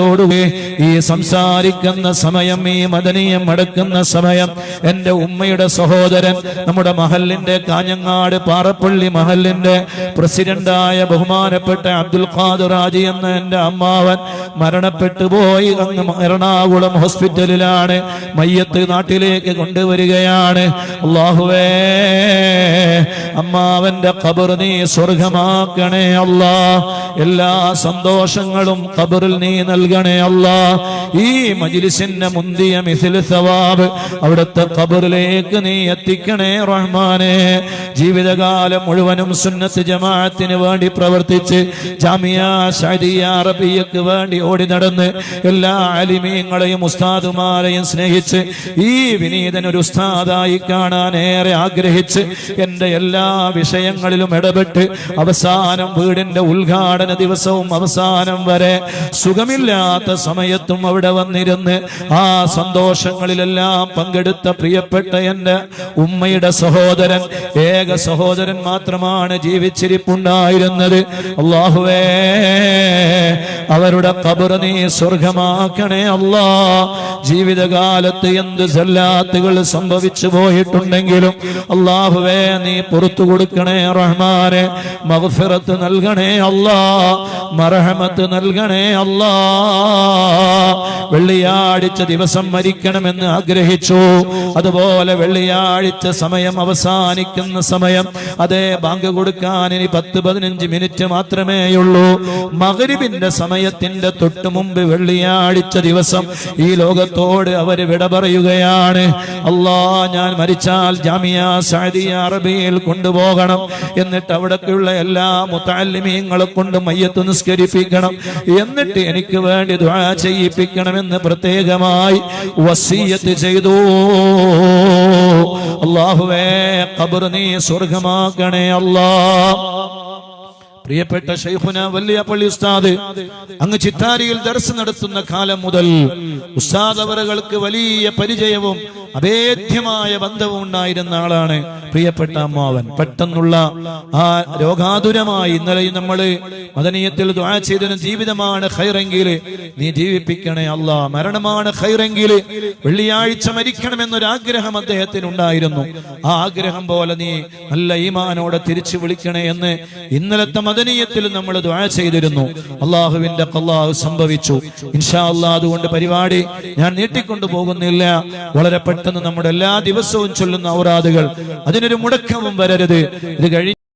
നീയത്തോടുകൂടി ഈ സംസാരിക്കുന്ന സമയം ഈ മദനീയം അടക്കുന്ന സമയം എന്റെ ഉമ്മയുടെ സഹോദരൻ നമ്മുടെ മഹലിന്റെ കാഞ്ഞങ്ങാട് പാറപ്പള്ളി മഹലിന്റെ പ്രസിഡന്റായ ബഹുമാനപ്പെട്ട അബ്ദുൽ ഖാദർ ഹാജി എന്ന എന്റെ അമ്മാവൻ മരണപ്പെട്ടു പോയി. അന്ന് എറണാകുളം ഹോസ്പിറ്റലിലാണ് മയ്യത്ത് നാട്ടിലേക്ക് കൊണ്ടുവരികയാണ്. അള്ളാഹുവേ അമ്മാവന്റെ കബർ നീ സ്വർഗമാക്കണേ അല്ലാ എല്ലാ സന്തോഷങ്ങളും ഖബറിൽ നീ നൽകണേ അല്ലാ. ഈ മജിലിസിന്റെ മുന്തിയ മിഥിൽ സവാബ് അവിടുത്തെ ഖബറിലേക്ക് നീ എത്തിക്കണേ റഹ്മാനെ. ജീവിതകാലം മുഴുവനും സുന്നത്ത് ജമാഅത്തിന് വേണ്ടി പ്രവർത്തിച്ച് ജാമിയ ഷരിയ അറബിയക്ക് വേണ്ടി ഓടി നടന്ന് എല്ലാ അലിമീങ്ങളെയും ഉസ്താദുമാരെയും സ്നേഹിച്ച് ഈ വിനീതൻ ഒരു ഉസ്താദായി കാണാൻ ഏറെ ആഗ്രഹിച്ച് എന്റെ എല്ലാ വിഷയങ്ങളിലും ഇടപെട്ട് അവസാനം വീടിന്റെ ഉദ്ഘാടന ദിവസവും അവസാനം വരെ സുഖമില്ലാത്ത സമയത്തും അവിടെ വന്നിരുന്ന് ആ സന്തോഷങ്ങളിലെല്ലാം പങ്കെടുത്ത പ്രിയപ്പെട്ട എന്റെ ഉമ്മയുടെ സഹോദരൻ ഏക സഹോദരൻ മാത്രമാണ് ജീവിച്ചിരിപ്പുണ്ടായിരുന്നത്. അള്ളാഹുവേ അവരുടെ കബർ നീ സ്വർഗമാക്കണേ അല്ലാ. ജീവിതകാലത്ത് എന്ത് സല്ലാത്തുകൾ സംഭവിച്ചു പോയിട്ടുണ്ടെങ്കിലും അള്ളാഹുവേ നീ പുറത്തു കൊടുക്കണേ റഹ്മാനെ മഗ്ഫിറത്ത് നൽകണേ അല്ലാ മറഹമത്ത് നൽകണേ അല്ലാ. വെള്ളിയാഴ്ച ദിവസം മരിക്കണമെന്ന് ആഗ്രഹിച്ചു. അതുപോലെ വെള്ളിയാഴ്ച സമയം അവസാനിക്കുന്ന സമയം അതേ ബാങ്ക് കൊടുക്കാൻ ഇനി പത്ത് പതിനഞ്ച് മിനിറ്റ് മാത്രമേയുള്ളൂ. മകരിബിന്റെ സമയത്തിന്റെ തൊട്ടു മുമ്പ് വെള്ളിയാഴ്ച ദിവസം ഈ ലോകത്തോട് അവർ വിട പറയുകയാണ്. അല്ലാ ഞാൻ മരിച്ചാൽ ജാമിയ സഅദിയ അറബിയിൽ കൊണ്ടുപോകണം. എന്നിട്ട് അവിടേക്കുള്ള എല്ലാ മുത്താലിമീങ്ങളെ കൊണ്ട് മയ്യത്ത് നിസ്കരിപ്പിക്കണം. എന്നിട്ട് എനിക്ക് വേണ്ടി ദുആ ചെയ്യിപ്പിക്കണമെന്ന് പ്രത്യേകമായി വസീയത്ത് ചെയ്തു. അള്ളാഹുവേ കബർ നീ സ്വർഗമാക്കണേ അല്ലാ പ്രിയപ്പെട്ട ഷെയ്ഖുന വലിയ പള്ളി ഉസ്താദ് അങ്ങ് ചിത്താരിയിൽ ദർശനം നടത്തുന്ന കാലം മുതൽ ഉസ്താദ് അവറുകൾക്ക് വലിയ പരിചയവും അഭേദ്യമായ ബന്ധവും ഉണ്ടായിരുന്ന ആളാണ് പ്രിയപ്പെട്ട അമ്മാവൻ. പെട്ടെന്നുള്ള ആ രോഗാതുരമായി ഇന്നലെ നമ്മൾ മദനീയത്തിൽ ദുആ ചെയ്തതിന് ജീവിതമാണ് ഹൈറെങ്കിൽ നീ ജീവിപ്പിക്കണേ അല്ല. മരണമാണ് ഖൈറെങ്കിൽ. വെള്ളിയാഴ്ച മരിക്കണമെന്നൊരു ആഗ്രഹം അദ്ദേഹത്തിന് ഉണ്ടായിരുന്നു ആ ആഗ്രഹം പോലെ നീ നല്ല ഈമാനോടെ തിരിച്ചു വിളിക്കണേ എന്ന് ഇന്നലത്തെ മദനീയത്തിൽ നമ്മൾ ദുആ ചെയ്തിരുന്നു. അള്ളാഹുവിന്റെ കല്ലാഹു സംഭവിച്ചു. ഇൻഷാ അള്ളാഹ് അതുകൊണ്ട് പരിപാടി ഞാൻ നീട്ടിക്കൊണ്ടു പോകുന്നില്ല വളരെ പെട്ടെന്ന് നമ്മുടെ എല്ലാ ദിവസവും ചൊല്ലുന്ന ഔറാദുകൾ. അതിനൊരു മുടക്കവും വരരുത്. ഇത് കഴിഞ്ഞ്